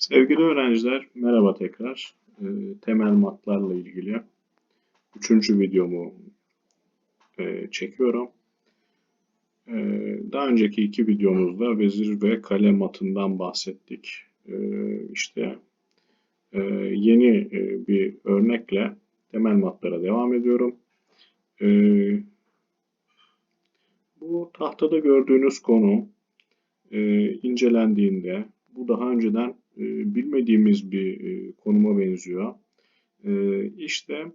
Sevgili öğrenciler, merhaba tekrar. Ee, temel matlarla ilgili üçüncü videomu e, çekiyorum. Ee, daha önceki iki videomuzda vezir ve kale matından bahsettik. Ee, işte e, yeni e, bir örnekle temel matlara devam ediyorum. Ee, bu tahtada gördüğünüz konu e, incelendiğinde bu daha önceden e, bilmediğimiz bir e, konuma benziyor. E, işte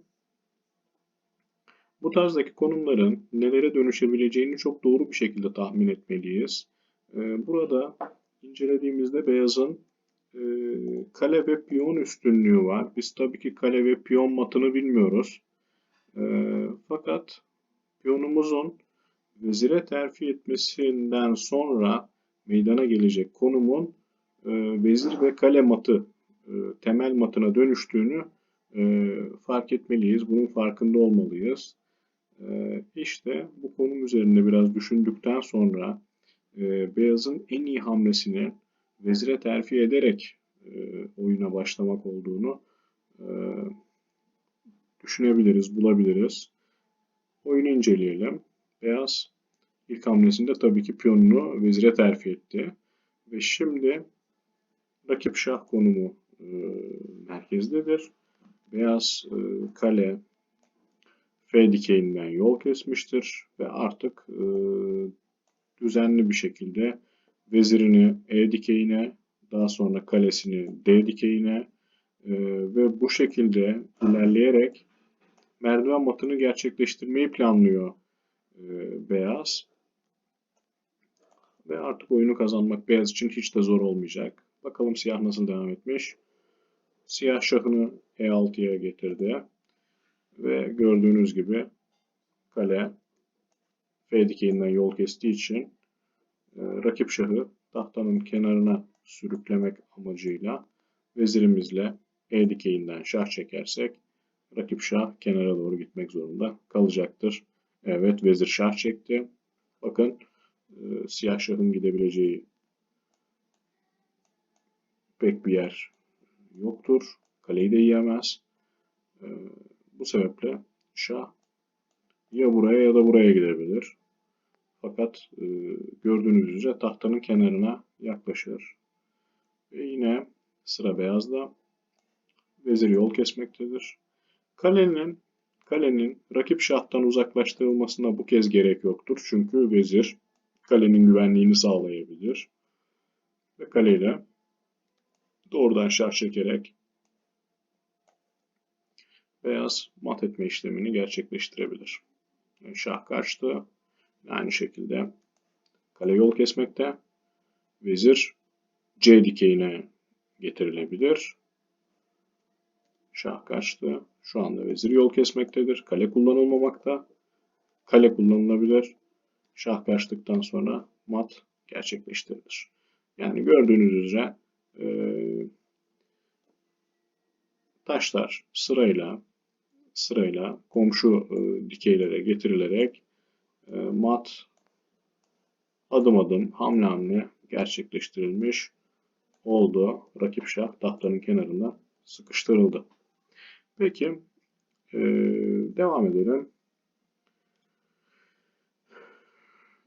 bu tarzdaki konumların nelere dönüşebileceğini çok doğru bir şekilde tahmin etmeliyiz. E, burada incelediğimizde beyazın kale ve piyon üstünlüğü var. Biz tabii ki kale ve piyon matını bilmiyoruz. Fakat piyonumuzun vezire terfi etmesinden sonra meydana gelecek konumun vezir ve kale matı e, temel matına dönüştüğünü e, fark etmeliyiz. Bunun farkında olmalıyız. E, işte bu konum üzerinde biraz düşündükten sonra e, beyazın en iyi hamlesini vezire terfi ederek e, oyuna başlamak olduğunu e, düşünebiliriz, bulabiliriz. Oyunu inceleyelim. Beyaz ilk hamlesinde tabii ki piyonunu vezire terfi etti. Ve şimdi rakip şah konumu e, merkezdedir. Beyaz e, kale F dikeyinden yol kesmiştir ve artık e, düzenli bir şekilde vezirini E dikeyine, daha sonra kalesini D dikeyine e, ve bu şekilde ilerleyerek merdiven matını gerçekleştirmeyi planlıyor e, Beyaz. Ve artık oyunu kazanmak Beyaz için hiç de zor olmayacak. Bakalım siyah nasıl devam etmiş. Siyah şahını E6'ya getirdi. Ve gördüğünüz gibi kale F dikeyinden yol kestiği için e, rakip şahı tahtanın kenarına sürüklemek amacıyla vezirimizle E dikeyinden şah çekersek rakip şah kenara doğru gitmek zorunda kalacaktır. Evet vezir şah çekti. Bakın e, siyah şahın gidebileceği pek bir yer yoktur. Kaleyi de yiyemez. E, bu sebeple şah ya buraya ya da buraya gidebilir. Fakat e, gördüğünüz üzere tahtanın kenarına yaklaşır. Ve yine sıra beyazda. Vezir yol kesmektedir. Kalenin kalenin rakip şahtan uzaklaştırılmasına bu kez gerek yoktur. Çünkü vezir kalenin güvenliğini sağlayabilir. Ve kaleyle doğrudan şah çekerek beyaz mat etme işlemini gerçekleştirebilir. Yani şah kaçtı. Aynı şekilde kale yol kesmekte. Vezir C dikeyine getirilebilir. Şah kaçtı. Şu anda vezir yol kesmektedir. Kale kullanılmamakta. Kale kullanılabilir. Şah kaçtıktan sonra mat gerçekleştirilir. Yani gördüğünüz üzere e, taşlar sırayla sırayla komşu e, dikeylere getirilerek e, mat adım adım hamle hamle gerçekleştirilmiş oldu. Rakip şah tahtanın kenarına sıkıştırıldı. Peki e, devam edelim.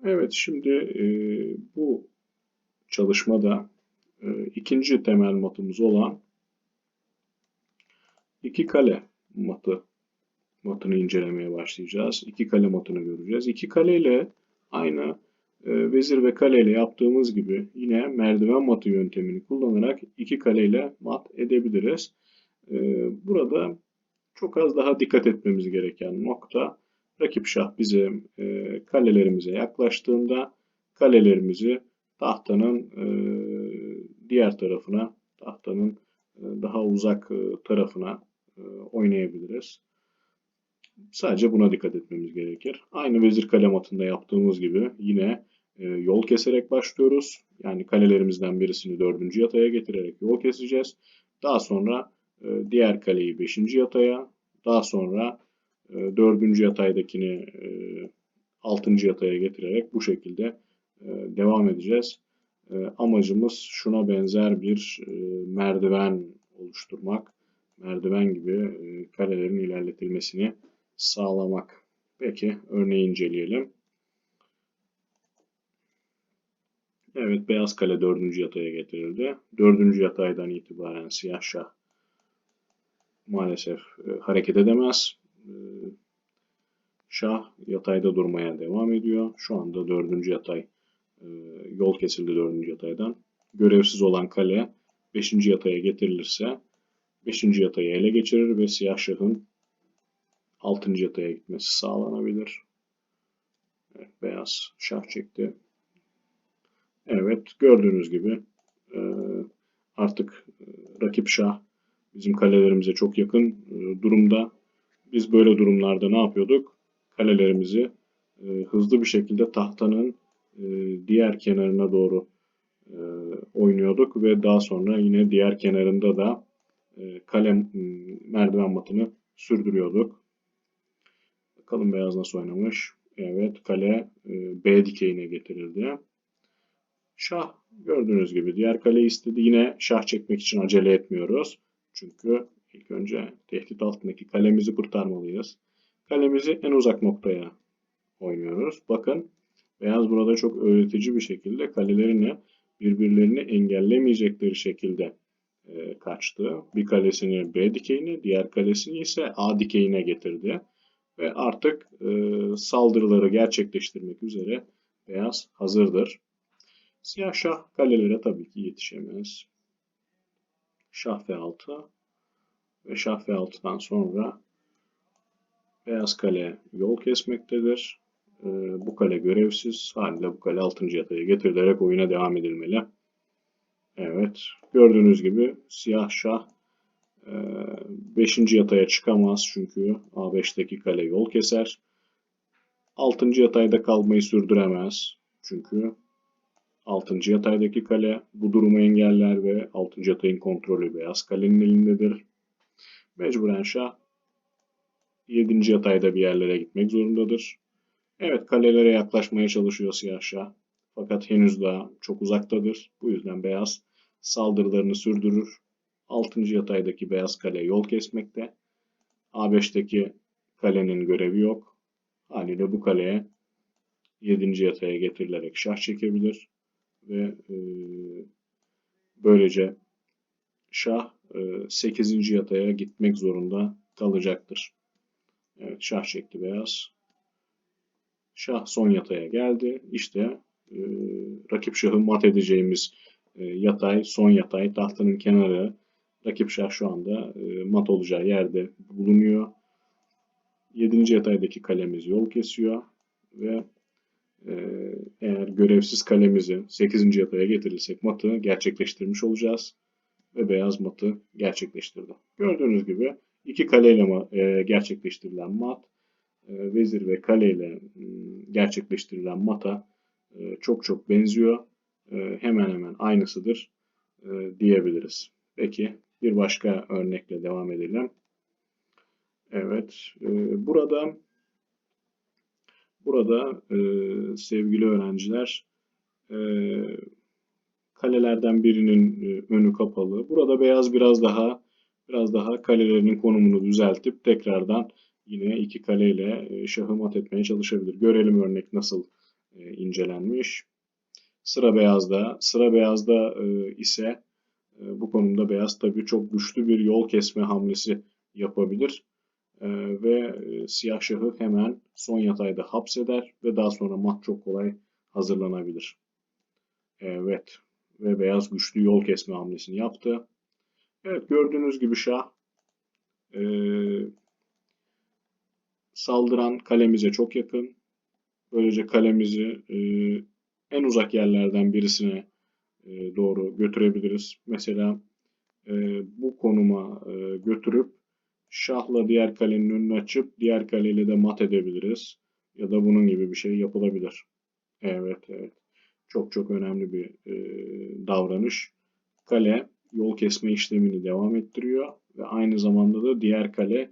Evet şimdi bu çalışmada ikinci temel matımız olan iki kale matı matını incelemeye başlayacağız. İki kale matını göreceğiz. İki kale ile aynı e, vezir ve kale ile yaptığımız gibi yine merdiven matı yöntemini kullanarak iki kale ile mat edebiliriz. E, burada çok az daha dikkat etmemiz gereken nokta rakip şah bizim e, kalelerimize yaklaştığında kalelerimizi tahtanın e, diğer tarafına, tahtanın e, daha uzak e, tarafına e, oynayabiliriz. Sadece buna dikkat etmemiz gerekir. Aynı vezir kalem atında yaptığımız gibi yine yol keserek başlıyoruz. Yani kalelerimizden birisini dördüncü yataya getirerek yol keseceğiz. Daha sonra diğer kaleyi beşinci yataya, daha sonra dördüncü yataydakini altıncı yataya getirerek bu şekilde devam edeceğiz. E, amacımız şuna benzer bir e, merdiven oluşturmak. Merdiven gibi e, karelerin ilerletilmesini sağlamak. Peki örneği inceleyelim. Evet beyaz kale dördüncü yataya getirildi. Dördüncü yataydan itibaren siyah şah maalesef e, hareket edemez. Şah yatayda durmaya devam ediyor. Şu anda dördüncü yatay yol kesildi dördüncü yataydan. Görevsiz olan kale beşinci yataya getirilirse beşinci yatayı ele geçirir ve siyah şahın altıncı yataya gitmesi sağlanabilir. Evet, beyaz şah çekti. Evet gördüğünüz gibi e, artık e, rakip şah bizim kalelerimize çok yakın e, durumda. Biz böyle durumlarda ne yapıyorduk? Kalelerimizi hızlı bir şekilde tahtanın diğer kenarına doğru oynuyorduk ve daha sonra yine diğer kenarında da kale merdiven matını sürdürüyorduk. Bakalım beyaz nasıl oynamış. Evet kale B dikeyine getirildi. Şah gördüğünüz gibi diğer kaleyi istedi. Yine şah çekmek için acele etmiyoruz. Çünkü ilk önce tehdit altındaki kalemizi kurtarmalıyız. Kalemizi en uzak noktaya oynuyoruz. Bakın beyaz burada çok öğretici bir şekilde kalelerini birbirlerini engellemeyecekleri şekilde e, kaçtı. Bir kalesini B dikeyine, diğer kalesini ise A dikeyine getirdi. Ve artık e, saldırıları gerçekleştirmek üzere beyaz hazırdır. Siyah şah kalelere tabii ki yetişemez. Şah F6 ve Şah F6'dan sonra beyaz kale yol kesmektedir. Ee, bu kale görevsiz. Haliyle bu kale 6. yataya getirilerek oyuna devam edilmeli. Evet. Gördüğünüz gibi siyah şah 5. E, yataya çıkamaz çünkü A5'teki kale yol keser. 6. yatayda kalmayı sürdüremez. Çünkü 6. yataydaki kale bu durumu engeller ve 6. yatayın kontrolü beyaz kalenin elindedir. Mecburen şah 7. yatayda bir yerlere gitmek zorundadır. Evet kalelere yaklaşmaya çalışıyor siyah şah. Fakat henüz daha çok uzaktadır. Bu yüzden beyaz saldırılarını sürdürür. 6. yataydaki beyaz kale yol kesmekte. A5'teki kalenin görevi yok. Haliyle bu kaleye 7. yataya getirilerek şah çekebilir ve e, böylece şah e, 8. yataya gitmek zorunda kalacaktır. Evet şah çekti beyaz. Şah son yataya geldi. İşte e, rakip şahı mat edeceğimiz e, yatay, son yatay, tahtının kenarı. Rakip şah şu anda e, mat olacağı yerde bulunuyor. 7. yataydaki kalemiz yol kesiyor ve ee, eğer görevsiz kalemizi 8. yataya getirirsek matı gerçekleştirmiş olacağız. Ve beyaz matı gerçekleştirdi. Gördüğünüz gibi iki kaleyle e, gerçekleştirilen mat e, vezir ve kaleyle gerçekleştirilen mata e, çok çok benziyor. Hemen hemen aynısıdır diyebiliriz. Peki bir başka örnekle devam edelim. Evet, burada Burada e, sevgili öğrenciler e, kalelerden birinin e, önü kapalı. Burada beyaz biraz daha biraz daha kalelerinin konumunu düzeltip tekrardan yine iki kaleyle e, şahı mat etmeye çalışabilir. Görelim örnek nasıl e, incelenmiş. Sıra beyazda. Sıra beyazda e, ise bu konumda beyaz tabii çok güçlü bir yol kesme hamlesi yapabilir. Ve siyah şahı hemen son yatayda hapseder ve daha sonra mat çok kolay hazırlanabilir. Evet ve beyaz güçlü yol kesme hamlesini yaptı. Evet gördüğünüz gibi şah saldıran kalemize çok yakın. Böylece kalemizi e, en uzak yerlerden birisine e, doğru götürebiliriz. Mesela e, bu konuma e, götürüp Şahla diğer kalenin önünü açıp diğer kaleyle de mat edebiliriz. Ya da bunun gibi bir şey yapılabilir. Evet evet. Çok çok önemli bir e, davranış. Kale yol kesme işlemini devam ettiriyor ve aynı zamanda da diğer kale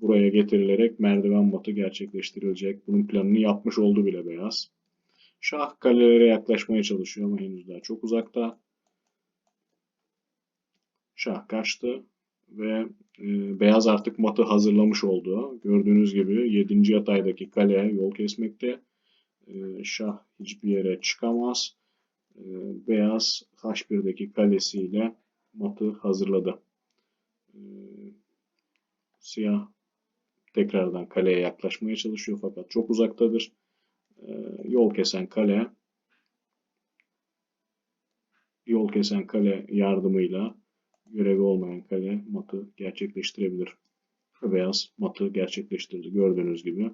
buraya getirilerek merdiven matı gerçekleştirilecek. Bunun planını yapmış oldu bile beyaz. Şah kalelere yaklaşmaya çalışıyor ama henüz daha çok uzakta. Şah kaçtı ve e, beyaz artık matı hazırlamış oldu. Gördüğünüz gibi 7. yataydaki kale yol kesmekte. E, şah hiçbir yere çıkamaz. E, beyaz H1'deki kalesiyle matı hazırladı. E, siyah tekrardan kaleye yaklaşmaya çalışıyor fakat çok uzaktadır. E, yol kesen kale yol kesen kale yardımıyla görevi olmayan kale matı gerçekleştirebilir. Beyaz matı gerçekleştirdi. Gördüğünüz gibi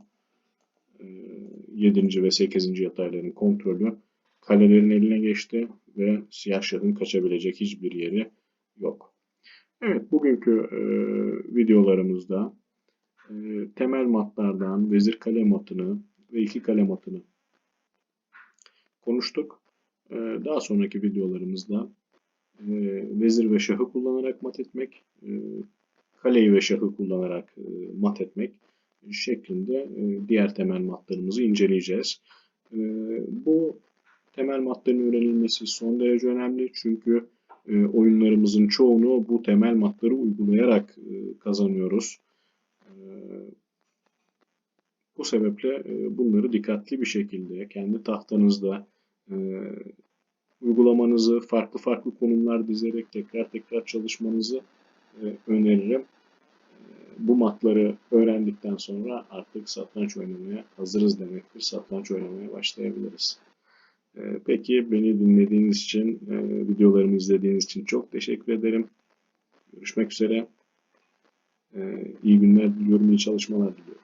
7. ve 8. yatayların kontrolü kalelerin eline geçti ve siyah şahın kaçabilecek hiçbir yeri yok. Evet bugünkü e, videolarımızda e, temel matlardan vezir kale matını ve iki kale matını konuştuk. E, daha sonraki videolarımızda e, vezir ve şahı kullanarak mat etmek, e, kaleyi ve şahı kullanarak e, mat etmek şeklinde diğer temel matlarımızı inceleyeceğiz. Bu temel matların öğrenilmesi son derece önemli çünkü oyunlarımızın çoğunu bu temel matları uygulayarak kazanıyoruz. Bu sebeple e, bunları dikkatli bir şekilde kendi tahtanızda e, uygulamanızı farklı farklı konumlar dizerek tekrar tekrar çalışmanızı e, öneririm. Bu matları öğrendikten sonra artık satranç oynamaya hazırız demektir. Satranç oynamaya başlayabiliriz. Peki beni dinlediğiniz için, videolarımı izlediğiniz için çok teşekkür ederim. Görüşmek üzere. E, iyi günler diliyorum, iyi çalışmalar diliyorum.